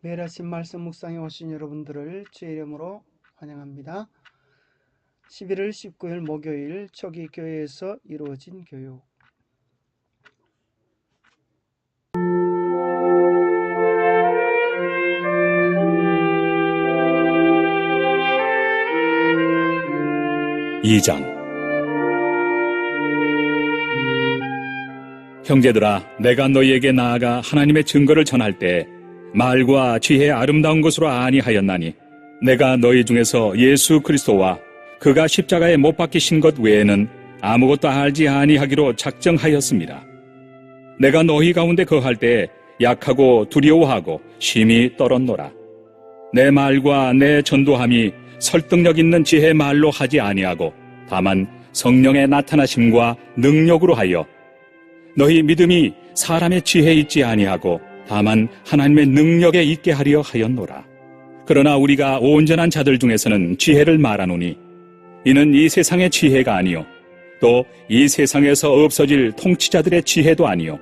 매일 아침 말씀 묵상에 오신 여러분들을 주의 이름으로 환영합니다. 11월 19일 목요일 초기 교회에서 이루어진 교육 이장 형제들아 내가 너희에게 나아가 하나님의 증거를 전할 때 말과 지혜의 아름다운 것으로 아니하였나니 내가 너희 중에서 예수 그리스도와 그가 십자가에 못 박히신 것 외에는 아무것도 알지 아니하기로 작정하였습니다. 내가 너희 가운데 거할 때 약하고 두려워하고 심히 떨었노라. 내 말과 내 전도함이 설득력 있는 지혜의 말로 하지 아니하고 다만 성령의 나타나심과 능력으로 하여 너희 믿음이 사람의 지혜에 있지 아니하고 다만 하나님의 능력에 있게 하려 하였노라. 그러나 우리가 온전한 자들 중에서는 지혜를 말하노니 이는 이 세상의 지혜가 아니요 또 이 세상에서 없어질 통치자들의 지혜도 아니요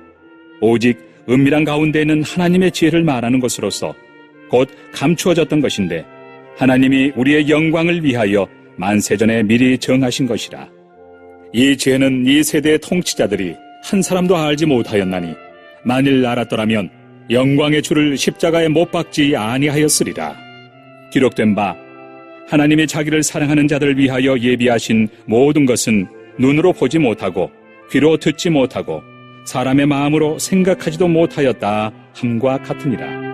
오직 은밀한 가운데 있는 하나님의 지혜를 말하는 것으로서 곧 감추어졌던 것인데 하나님이 우리의 영광을 위하여 만세전에 미리 정하신 것이라. 이 지혜는 이 세대의 통치자들이 한 사람도 알지 못하였나니 만일 알았더라면 영광의 주를 십자가에 못 박지 아니하였으리라. 기록된 바 하나님이 자기를 사랑하는 자들을 위하여 예비하신 모든 것은 눈으로 보지 못하고 귀로 듣지 못하고 사람의 마음으로 생각하지도 못하였다 함과 같으니라.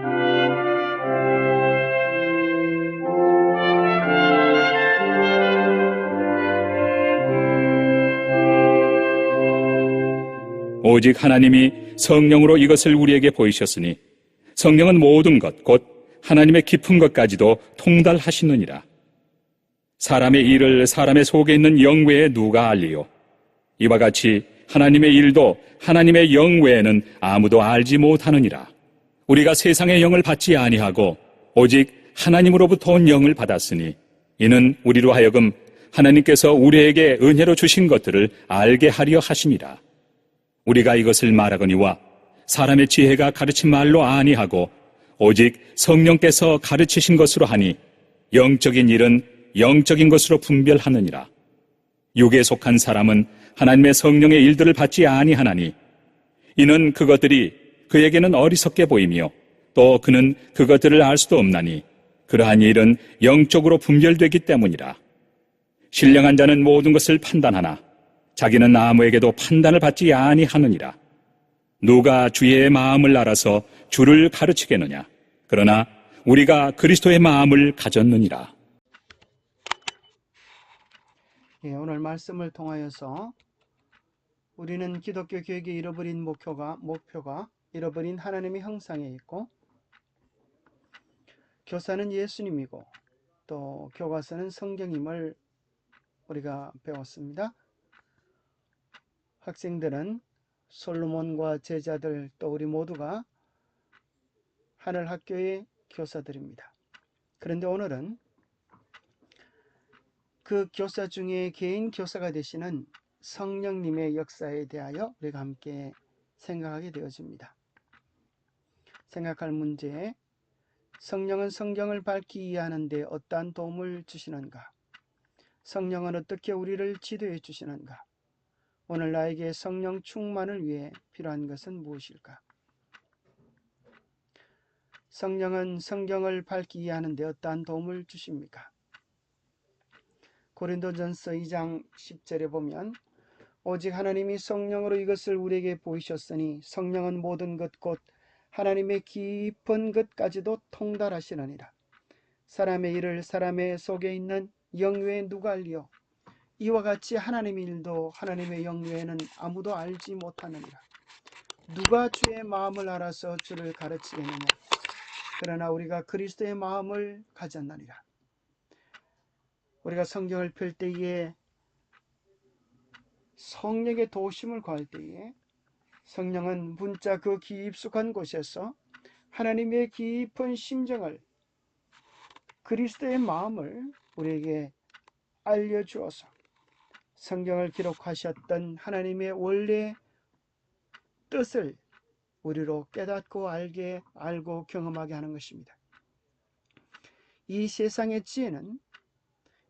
오직 하나님이 성령으로 이것을 우리에게 보이셨으니 성령은 모든 것, 곧 하나님의 깊은 것까지도 통달하시느니라. 사람의 일을 사람의 속에 있는 영 외에 누가 알리요? 이와 같이 하나님의 일도 하나님의 영 외에는 아무도 알지 못하느니라. 우리가 세상의 영을 받지 아니하고 오직 하나님으로부터 온 영을 받았으니 이는 우리로 하여금 하나님께서 우리에게 은혜로 주신 것들을 알게 하려 하심이라. 우리가 이것을 말하거니와 사람의 지혜가 가르친 말로 아니하고 오직 성령께서 가르치신 것으로 하니 영적인 일은 영적인 것으로 분별하느니라. 육에 속한 사람은 하나님의 성령의 일들을 받지 아니하나니 이는 그것들이 그에게는 어리석게 보이며 또 그는 그것들을 알 수도 없나니 그러한 일은 영적으로 분별되기 때문이라. 신령한 자는 모든 것을 판단하나 자기는 아무에게도 판단을 받지 아니하느니라. 누가 주의 마음을 알아서 주를 가르치겠느냐? 그러나 우리가 그리스도의 마음을 가졌느니라. 예, 오늘 말씀을 통하여서 우리는 기독교 교육의 잃어버린 목표가 목표가 잃어버린 하나님의 형상에 있고 교사는 예수님이고 또 교과서는 성경임을 우리가 배웠습니다. 학생들은 솔로몬과 제자들 또 우리 모두가 하늘 학교의 교사들입니다. 그런데 오늘은 그 교사 중에 개인 교사가 되시는 성령님의 역사에 대하여 우리가 함께 생각하게 되어집니다. 생각할 문제 성령은 성경을 밝히 이해하는데 어떠한 도움을 주시는가? 성령은 어떻게 우리를 지도해 주시는가? 오늘 나에게 성령 충만을 위해 필요한 것은 무엇일까? 성령은 성경을 밝히 이해하는데 어떠한 도움을 주십니까? 고린도전서 2장 10절에 보면 오직 하나님이 성령으로 이것을 우리에게 보이셨으니 성령은 모든 것 곧 하나님의 깊은 것까지도 통달하시느니라. 사람의 일을 사람의 속에 있는 영외에 누가 알리요? 이와 같이 하나님의 일도 하나님의 영 외에는 아무도 알지 못하느니라. 누가 주의 마음을 알아서 주를 가르치겠느냐? 그러나 우리가 그리스도의 마음을 가졌나니라. 우리가 성경을 펼 때에 성령의 도심을 구할 때에 성령은 문자 그 깊숙한 곳에서 하나님의 깊은 심정을 그리스도의 마음을 우리에게 알려주어서 성경을 기록하셨던 하나님의 원래 뜻을 우리로 깨닫고 알게 알고 경험하게 하는 것입니다. 이 세상의 지혜는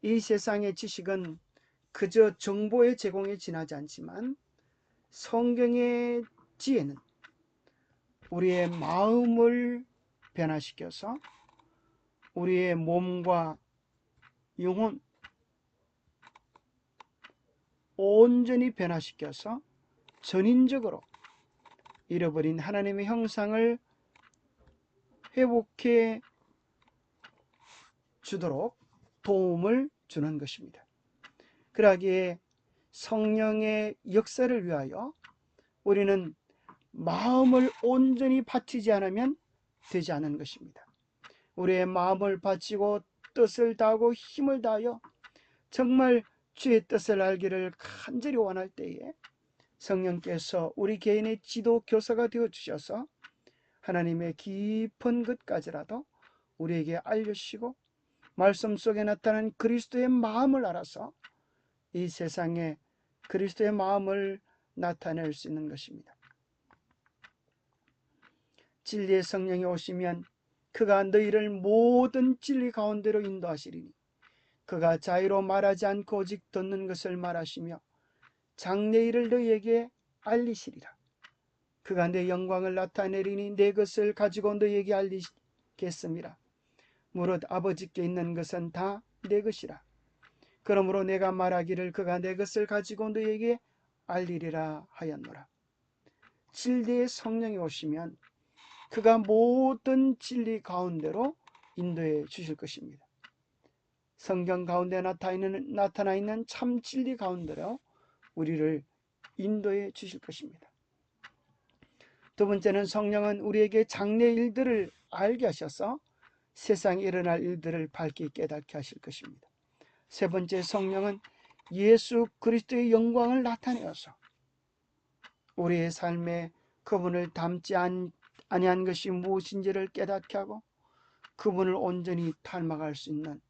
이 세상의 지식은 그저 정보의 제공에 지나지 않지만 성경의 지혜는 우리의 마음을 변화시켜서 우리의 몸과 영혼 온전히 변화시켜서 전인적으로 잃어버린 하나님의 형상을 회복해 주도록 도움을 주는 것입니다. 그러기에 성령의 역사를 위하여 우리는 마음을 온전히 바치지 않으면 되지 않은 것입니다. 우리의 마음을 바치고 뜻을 다하고 힘을 다하여 정말 주의 뜻을 알기를 간절히 원할 때에 성령께서 우리 개인의 지도 교사가 되어 주셔서 하나님의 깊은 것까지라도 우리에게 알려주시고 말씀 속에 나타난 그리스도의 마음을 알아서 이 세상에 그리스도의 마음을 나타낼 수 있는 것입니다. 진리의 성령이 오시면 그가 너희를 모든 진리 가운데로 인도하시리니 그가 자유로 말하지 않고 오직 듣는 것을 말하시며 장래일을 너희에게 알리시리라. 그가 내 영광을 나타내리니 내 것을 가지고 너희에게 알리겠습니다. 무릇 아버지께 있는 것은 다 내 것이라. 그러므로 내가 말하기를 그가 내 것을 가지고 너희에게 알리리라 하였노라. 진리의 성령이 오시면 그가 모든 진리 가운데로 인도해 주실 것입니다. 성경 가운데 나타나 있는, 참 진리 가운데로 우리를 인도해 주실 것입니다. 두 번째는 성령은 우리에게 장래 일들을 알게 하셔서 세상에 일어날 일들을 밝게 깨닫게 하실 것입니다. 세 번째 성령은 예수 그리스도의 영광을 나타내어서 우리의 삶에 그분을 닮지 않, 아니한 것이 무엇인지를 깨닫게 하고 그분을 온전히 닮아갈 수 있는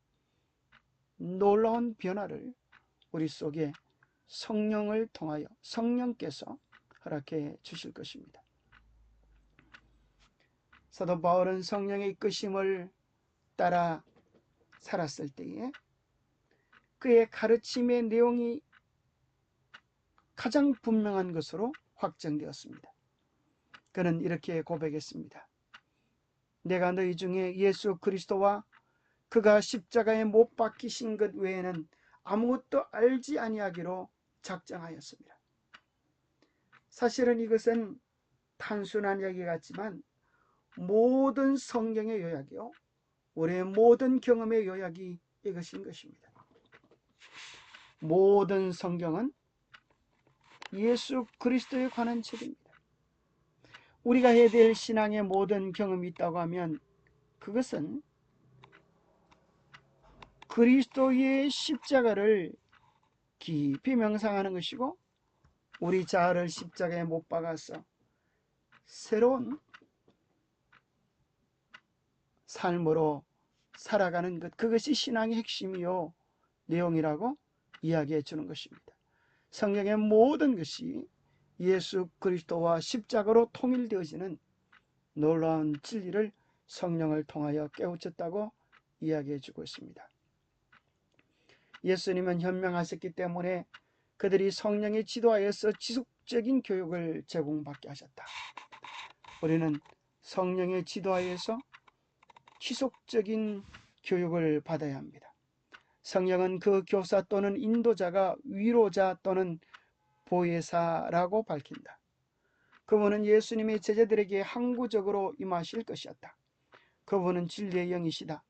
놀라운 변화를 우리 속에 성령을 통하여 성령께서 허락해 주실 것입니다. 사도 바울은 성령의 이끄심을 따라 살았을 때에 그의 가르침의 내용이 가장 분명한 것으로 확정되었습니다. 그는 이렇게 고백했습니다. 내가 너희 중에 예수 그리스도와 그가 십자가에 못 박히신 것 외에는 아무것도 알지 아니하기로 작정하였습니다. 사실은 이것은 단순한 이야기 같지만 모든 성경의 요약이요. 우리의 모든 경험의 요약이 이것인 것입니다. 모든 성경은 예수 그리스도에 관한 책입니다. 우리가 해야 될 신앙의 모든 경험이 있다고 하면 그것은 그리스도의 십자가를 깊이 명상하는 것이고 우리 자아를 십자가에 못 박아서 새로운 삶으로 살아가는 것 그것이 신앙의 핵심이요 내용이라고 이야기해 주는 것입니다. 성경의 모든 것이 예수 그리스도와 십자가로 통일되어지는 놀라운 진리를 성령을 통하여 깨우쳤다고 이야기해 주고 있습니다. 예수님은 현명하셨기 때문에 그들이 성령의 지도하에서 지속적인 교육을 제공받게 하셨다. 우리는 성령의 지도하에서 지속적인 교육을 받아야 합니다. 성령은 그 교사 또는 인도자가 위로자 또는 보혜사라고 밝힌다. 그분은 예수님의 제자들에게 항구적으로 임하실 것이었다. 그분은 진리의 영이시다.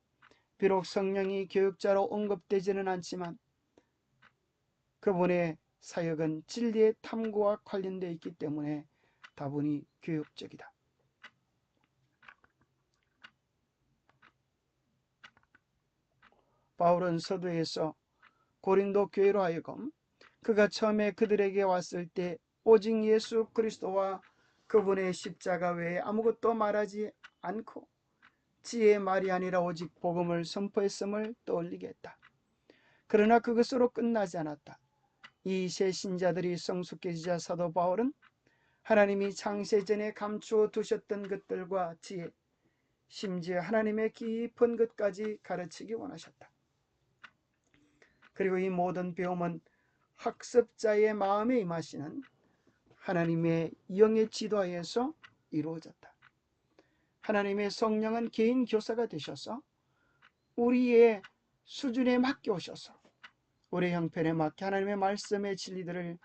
비록 성령이 교육자로 언급되지는 않지만 그분의 사역은 진리의 탐구와 관련되어 있기 때문에 다분히 교육적이다. 바울은 서두에서 고린도 교회로 하여금 그가 처음에 그들에게 왔을 때 오직 예수 그리스도와 그분의 십자가 외에 아무것도 말하지 않고 지혜의 말이 아니라 오직 복음을 선포했음을 떠올리게 했다. 그러나 그것으로 끝나지 않았다. 이 세 신자들이 성숙해지자 사도 바울은 하나님이 창세 전에 감추어 두셨던 것들과 지혜, 심지어 하나님의 깊은 것까지 가르치기 원하셨다. 그리고 이 모든 배움은 학습자의 마음에 임하시는 하나님의 영의 지도하에서 이루어졌다. 하나님의 성령은 개인 교사가 되셔서 우리의 수준에 맞게 오셔서 우리의 형편에 맞게 하나님의 말씀의 진리들을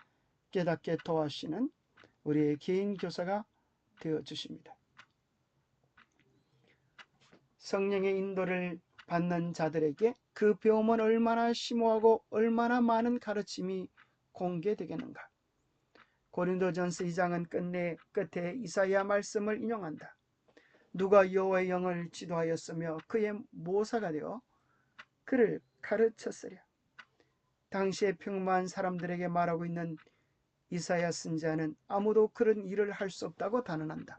깨닫게 도와주시는 우리의 개인 교사가 되어 주십니다. 성령의 인도를 받는 자들에게 그 배움은 얼마나 심오하고 얼마나 많은 가르침이 공개되겠는가. 고린도전서 2장은 끝내 끝에 이사야 말씀을 인용한다. 누가 여호와의 영을 지도하였으며 그의 모사가 되어 그를 가르쳤으랴. 당시에 평범한 사람들에게 말하고 있는 이사야 선지자는 아무도 그런 일을 할 수 없다고 단언한다.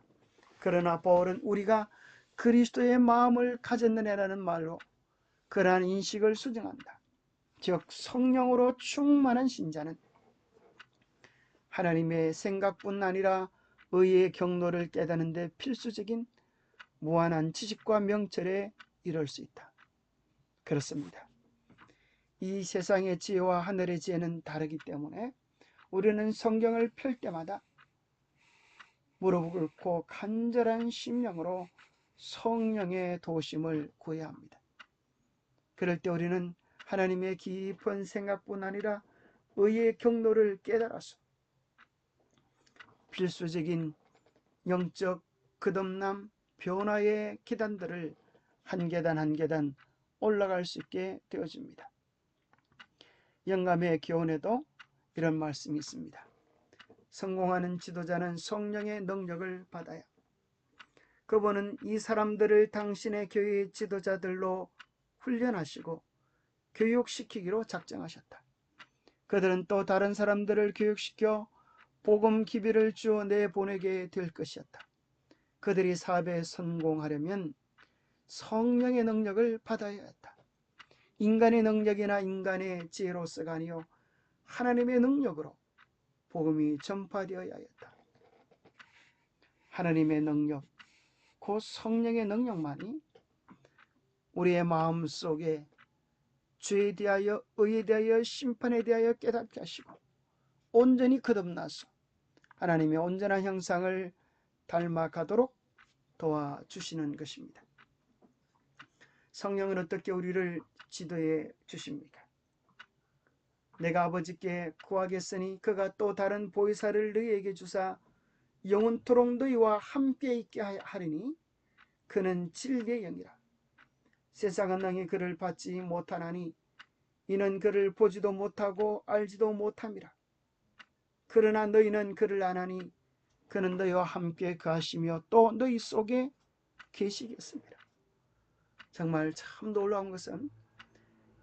그러나 바울은 우리가 그리스도의 마음을 가졌느냐라는 말로 그러한 인식을 수정한다. 즉 성령으로 충만한 신자는 하나님의 생각뿐 아니라 의의 경로를 깨닫는 데 필수적인 무한한 지식과 명철에 이를 수 있다. 그렇습니다. 이 세상의 지혜와 하늘의 지혜는 다르기 때문에 우리는 성경을 펼 때마다 꿇고 간절한 심령으로 성령의 도심을 구해야 합니다. 그럴 때 우리는 하나님의 깊은 생각뿐 아니라 의의 경로를 깨달아서 필수적인 영적 거듭남 변화의 계단들을 한 계단 한 계단 올라갈 수 있게 되어집니다. 영감의 교훈에도 이런 말씀이 있습니다. 성공하는 지도자는 성령의 능력을 받아야 그분은 이 사람들을 당신의 교회의 지도자들로 훈련하시고 교육시키기로 작정하셨다. 그들은 또 다른 사람들을 교육시켜 복음 기비를 주어 내보내게 될 것이었다. 그들이 사업에 성공하려면 성령의 능력을 받아야 했다. 인간의 능력이나 인간의 지혜로서가 아니요 하나님의 능력으로 복음이 전파되어야 했다. 하나님의 능력, 그 성령의 능력만이 우리의 마음 속에 죄에 대하여 의에 대하여 심판에 대하여 깨닫게 하시고 온전히 거듭나서 하나님의 온전한 형상을 닮아가도록 도와주시는 것입니다. 성령은 어떻게 우리를 지도해 주십니까? 내가 아버지께 구하겠으니 그가 또 다른 보이사를 너희에게 주사 영원토록 너희와 함께 있게 하리니 그는 진리의 영이라. 세상은 능히 그를 받지 못하나니 이는 그를 보지도 못하고 알지도 못함이라. 그러나 너희는 그를 아나니 그는 너희와 함께 거하시며 또 너희 속에 계시겠습니다. 정말 참 놀라운 것은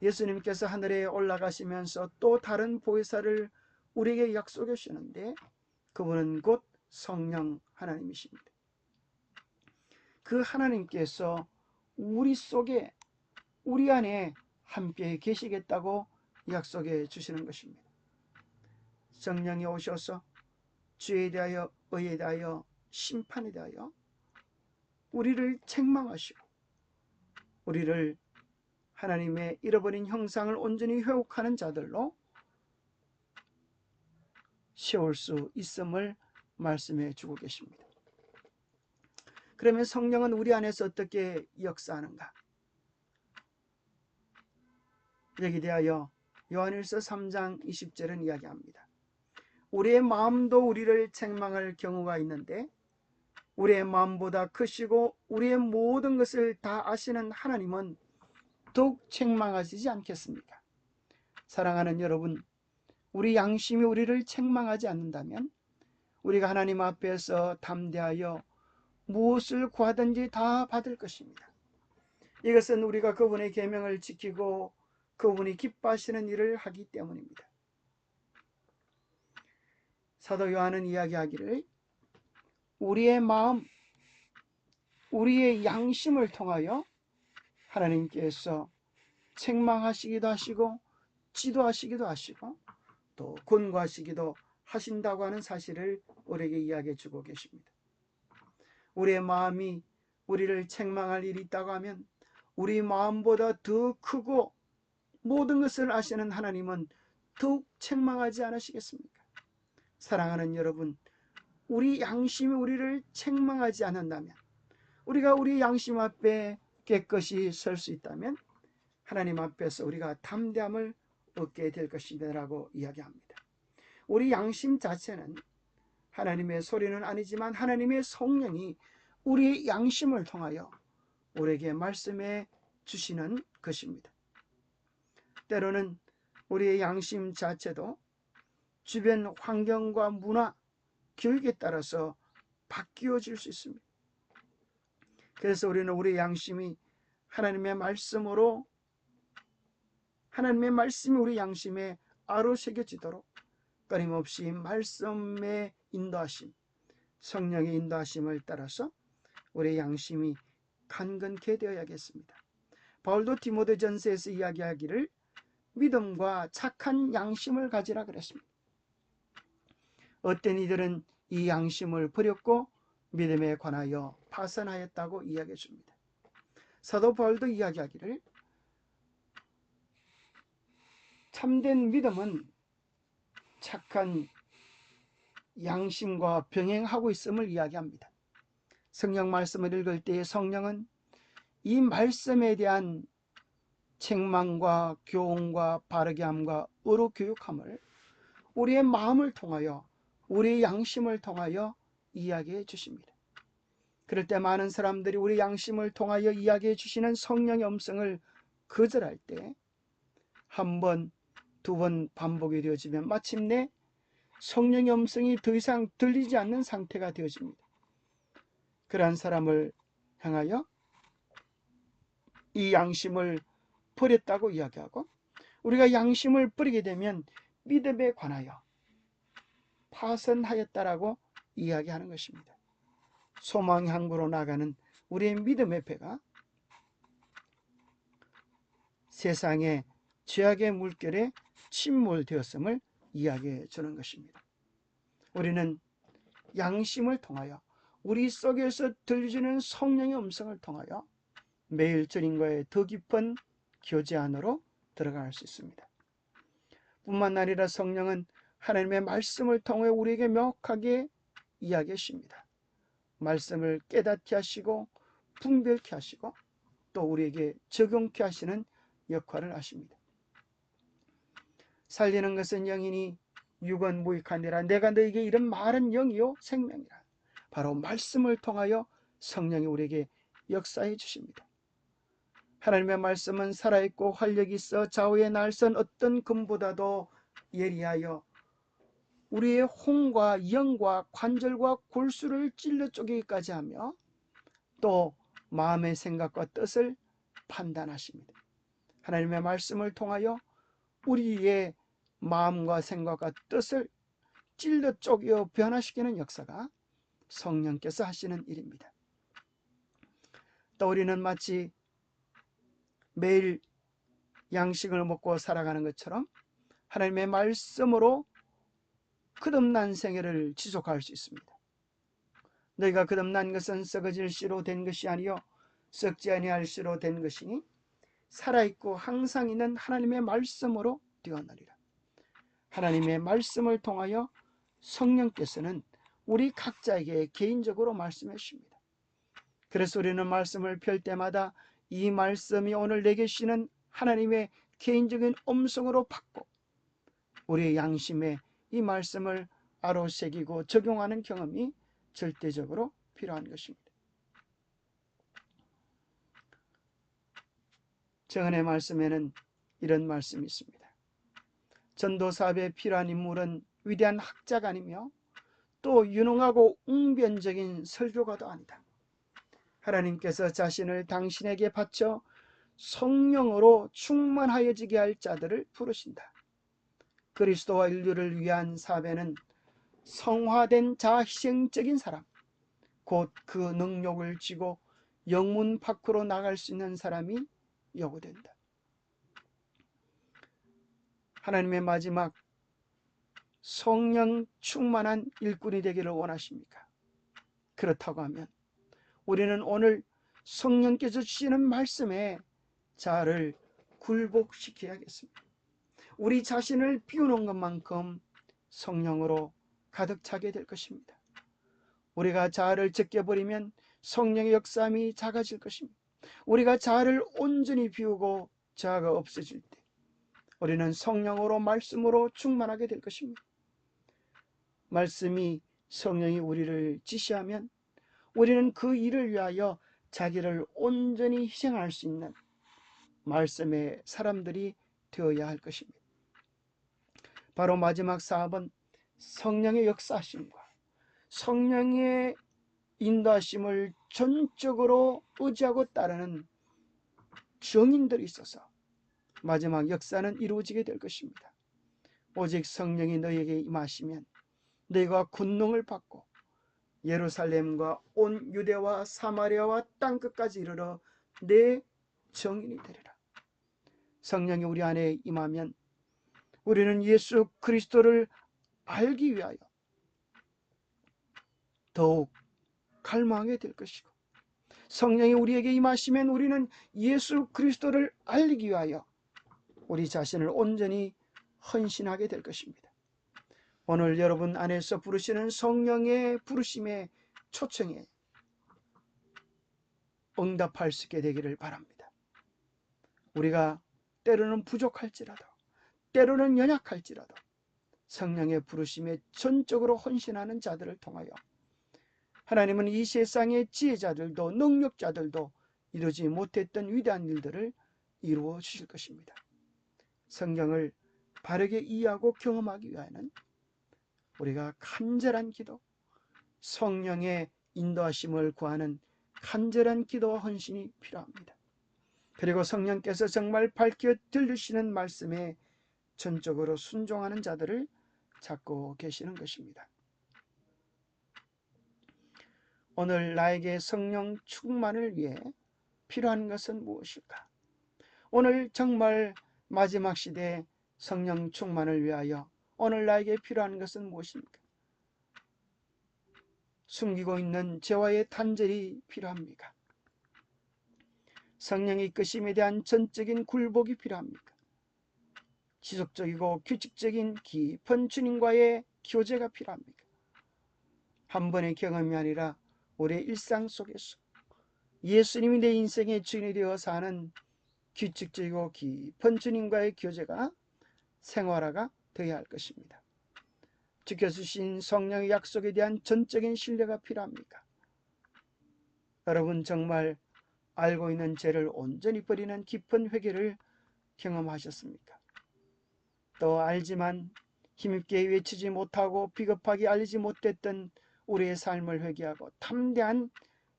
예수님께서 하늘에 올라가시면서 또 다른 보혜사를 우리에게 약속해 주시는데 그분은 곧 성령 하나님이십니다. 그 하나님께서 우리 속에 우리 안에 함께 계시겠다고 약속해 주시는 것입니다. 성령이 오셔서 죄에 대하여 의에 대하여 심판에 대하여 우리를 책망하시고 우리를 하나님의 잃어버린 형상을 온전히 회복하는 자들로 세울 수 있음을 말씀해 주고 계십니다. 그러면 성령은 우리 안에서 어떻게 역사하는가? 여기 대하여 요한일서 3장 20절은 이야기합니다. 우리의 마음도 우리를 책망할 경우가 있는데 우리의 마음보다 크시고 우리의 모든 것을 다 아시는 하나님은 더욱 책망하시지 않겠습니까? 사랑하는 여러분, 우리 양심이 우리를 책망하지 않는다면 우리가 하나님 앞에서 담대하여 무엇을 구하든지 다 받을 것입니다. 이것은 우리가 그분의 계명을 지키고 그분이 기뻐하시는 일을 하기 때문입니다. 사도 요한은 이야기하기를 우리의 마음, 우리의 양심을 통하여 하나님께서 책망하시기도 하시고 지도하시기도 하시고 또 권고하시기도 하신다고 하는 사실을 우리에게 이야기해 주고 계십니다. 우리의 마음이 우리를 책망할 일이 있다고 하면 우리 마음보다 더 크고 모든 것을 아시는 하나님은 더욱 책망하지 않으시겠습니까? 사랑하는 여러분, 우리 양심이 우리를 책망하지 않는다면, 우리가 우리 양심 앞에 깨끗이 설 수 있다면, 하나님 앞에서 우리가 담대함을 얻게 될 것이다라고 이야기합니다. 우리 양심 자체는 하나님의 소리는 아니지만 하나님의 성령이 우리의 양심을 통하여 우리에게 말씀해 주시는 것입니다. 때로는 우리의 양심 자체도 주변 환경과 문화, 교육에 따라서 바뀌어질 수 있습니다. 그래서 우리는 우리 양심이 하나님의 말씀으로 하나님의 말씀이 우리 양심에 아로 새겨지도록 끊임없이 말씀의 인도하심, 성령의 인도하심을 따라서 우리 양심이 간근케 되어야겠습니다. 바울도 디모데전서에서 이야기하기를 믿음과 착한 양심을 가지라 그랬습니다. 어떤 이들은 이 양심을 버렸고 믿음에 관하여 파산하였다고 이야기해 줍니다. 사도 바울도 이야기하기를 참된 믿음은 착한 양심과 병행하고 있음을 이야기합니다. 성령 말씀을 읽을 때에 성령은 이 말씀에 대한 책망과 교훈과 바르게 함과 의로 교육함을 우리의 마음을 통하여 우리의 양심을 통하여 이야기해 주십니다. 그럴 때 많은 사람들이 우리 양심을 통하여 이야기해 주시는 성령의 음성을 거절할 때 한 번, 두 번 반복이 되어지면 마침내 성령의 음성이 더 이상 들리지 않는 상태가 되어집니다. 그러한 사람을 향하여 이 양심을 버렸다고 이야기하고 우리가 양심을 버리게 되면 믿음에 관하여 파선하였다라고 이야기하는 것입니다. 소망 향구로 나가는 우리의 믿음의 배가 세상의 죄악의 물결에 침몰되었음을 이야기해 주는 것입니다. 우리는 양심을 통하여 우리 속에서 들리는 성령의 음성을 통하여 매일 주님과의 더 깊은 교제 안으로 들어갈 수 있습니다. 뿐만 아니라 성령은 하나님의 말씀을 통해 우리에게 명확하게 이야기하십니다. 말씀을 깨닫게 하시고 분별케 하시고 또 우리에게 적용케 하시는 역할을 하십니다. 살리는 것은 영이니 육은 무익하니라 내가 너에게 이런 말은 영이요 생명이라 바로 말씀을 통하여 성령이 우리에게 역사해 주십니다. 하나님의 말씀은 살아있고 활력이 있어 좌우의 날선 어떤 금보다도 예리하여 우리의 홍과 영과 관절과 골수를 찔러 쪼개기까지 하며 또 마음의 생각과 뜻을 판단하십니다. 하나님의 말씀을 통하여 우리의 마음과 생각과 뜻을 찔러 쪼개 변화시키는 역사가 성령께서 하시는 일입니다. 또 우리는 마치 매일 양식을 먹고 살아가는 것처럼 하나님의 말씀으로 끝없난 생애를 지속할 수 있습니다. 너희가 끝없난 것은 썩어질 씨로 된 것이 아니요 썩지 아니할 씨로 된 것이니 살아있고 항상 있는 하나님의 말씀으로 되어나리라. 하나님의 말씀을 통하여 성령께서는 우리 각자에게 개인적으로 말씀해 주십니다. 그래서 우리는 말씀을 펼 때마다 이 말씀이 오늘 내게 주시는 하나님의 개인적인 음성으로 받고 우리의 양심에 이 말씀을 아로새기고 적용하는 경험이 절대적으로 필요한 것입니다. 정은의 말씀에는 이런 말씀이 있습니다. 전도 사업에 필요한 인물은 위대한 학자가 아니며 또 유능하고 웅변적인 설교가도 아니다. 하나님께서 자신을 당신에게 바쳐 성령으로 충만하여지게 할 자들을 부르신다. 그리스도와 인류를 위한 사배는 성화된 자희생적인 사람, 곧 그 능력을 쥐고 영문 밖으로 나갈 수 있는 사람이 요구된다. 하나님의 마지막 성령 충만한 일꾼이 되기를 원하십니까? 그렇다고 하면 우리는 오늘 성령께서 주시는 말씀에 자아를 굴복시켜야겠습니다. 우리 자신을 비우는 것만큼 성령으로 가득 차게 될 것입니다. 우리가 자아를 제껴버리면 성령의 역사함이 작아질 것입니다. 우리가 자아를 온전히 비우고 자아가 없어질 때 우리는 성령으로 말씀으로 충만하게 될 것입니다. 말씀이 성령이 우리를 지시하면 우리는 그 일을 위하여 자기를 온전히 희생할 수 있는 말씀의 사람들이 되어야 할 것입니다. 바로 마지막 사업은 성령의 역사하심과 성령의 인도하심을 전적으로 의지하고 따르는 정인들이 있어서 마지막 역사는 이루어지게 될 것입니다. 오직 성령이 너에게 임하시면 너희가 군능을 받고 예루살렘과 온 유대와 사마리아와 땅 끝까지 이르러 내 정인이 되리라. 성령이 우리 안에 임하면 우리는 예수 그리스도를 알기 위하여 더욱 갈망하게 될 것이고 성령이 우리에게 임하시면 우리는 예수 그리스도를 알리기 위하여 우리 자신을 온전히 헌신하게 될 것입니다. 오늘 여러분 안에서 부르시는 성령의 부르심의 초청에 응답할 수 있게 되기를 바랍니다. 우리가 때로는 부족할지라도 때로는 연약할지라도 성령의 부르심에 전적으로 헌신하는 자들을 통하여 하나님은 이 세상의 지혜자들도 능력자들도 이루지 못했던 위대한 일들을 이루어 주실 것입니다. 성경을 바르게 이해하고 경험하기 위하여는 우리가 간절한 기도, 성령의 인도하심을 구하는 간절한 기도와 헌신이 필요합니다. 그리고 성령께서 정말 밝혀 들리시는 말씀에 전적으로 순종하는 자들을 찾고 계시는 것입니다. 오늘 나에게 성령 충만을 위해 필요한 것은 무엇일까? 오늘 정말 마지막 시대에 성령 충만을 위하여 오늘 나에게 필요한 것은 무엇입니까? 숨기고 있는 죄와의 단절이 필요합니까? 성령의 이끄심에 대한 전적인 굴복이 필요합니까? 지속적이고 규칙적인 깊은 주님과의 교제가 필요합니까? 한 번의 경험이 아니라 우리의 일상 속에서 예수님이 내 인생의 주인이 되어 사는 규칙적이고 깊은 주님과의 교제가 생활화가 되어야 할 것입니다. 지켜주신 성령의 약속에 대한 전적인 신뢰가 필요합니까? 여러분 정말 알고 있는 죄를 온전히 버리는 깊은 회개를 경험하셨습니까? 또 알지만 힘있게 외치지 못하고 비겁하게 알리지 못했던 우리의 삶을 회개하고 탐대한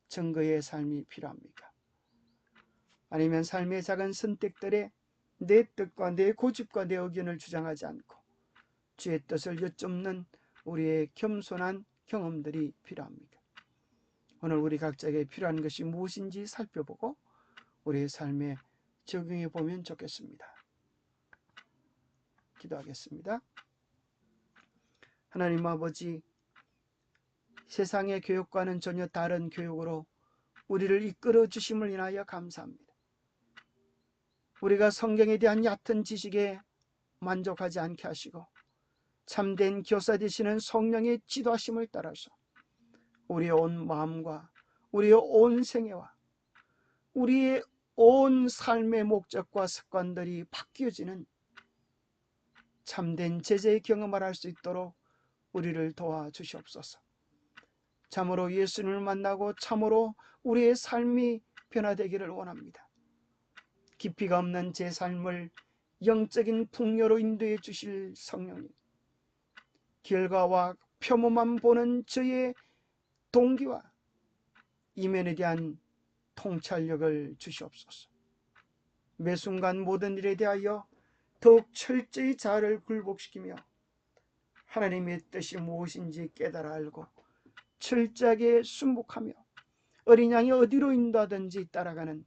증거의 삶이 필요합니까? 아니면 삶의 작은 선택들에 내 뜻과 내 고집과 내 의견을 주장하지 않고 주의 뜻을 여쭙는 우리의 겸손한 경험들이 필요합니다. 오늘 우리 각자에게 필요한 것이 무엇인지 살펴보고 우리의 삶에 적용해 보면 좋겠습니다. 기도하겠습니다. 하나님 아버지, 세상의 교육과는 전혀 다른 교육으로 우리를 이끌어 주심을 인하여 감사합니다. 우리가 성경에 대한 얕은 지식에 만족하지 않게 하시고 참된 교사 되시는 성령의 지도하심을 따라서 우리의 온 마음과 우리의 온 생애와 우리의 온 삶의 목적과 습관들이 바뀌어지는 참된 제재의 경험을 할 수 있도록 우리를 도와주시옵소서. 참으로 예수님을 만나고 참으로 우리의 삶이 변화되기를 원합니다. 깊이가 없는 제 삶을 영적인 풍요로 인도해 주실 성령님. 결과와 표모만 보는 저의 동기와 이면에 대한 통찰력을 주시옵소서. 매 순간 모든 일에 대하여 더욱 철저히 자아를 굴복시키며 하나님의 뜻이 무엇인지 깨달아 알고 철저하게 순복하며 어린 양이 어디로 인도하든지 따라가는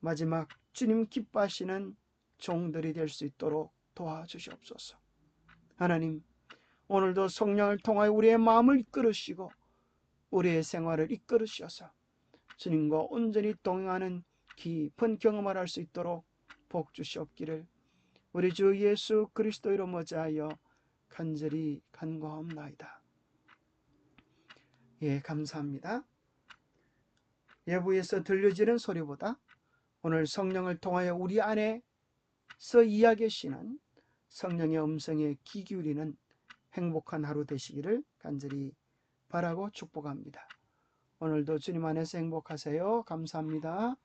마지막 주님 기뻐하시는 종들이 될 수 있도록 도와주시옵소서. 하나님, 오늘도 성령을 통하여 우리의 마음을 이끌으시고 우리의 생활을 이끌으셔서 주님과 온전히 동행하는 깊은 경험을 할 수 있도록 복 주시옵기를 우리 주 예수 그리스도 이름 어자하여 간절히 간구하옵나이다. 예, 감사합니다. 외부에서 들려지는 소리보다 오늘 성령을 통하여 우리 안에서 이야기하시는 성령의 음성에 귀 기울이는 행복한 하루 되시기를 간절히 바라고 축복합니다. 오늘도 주님 안에서 행복하세요. 감사합니다.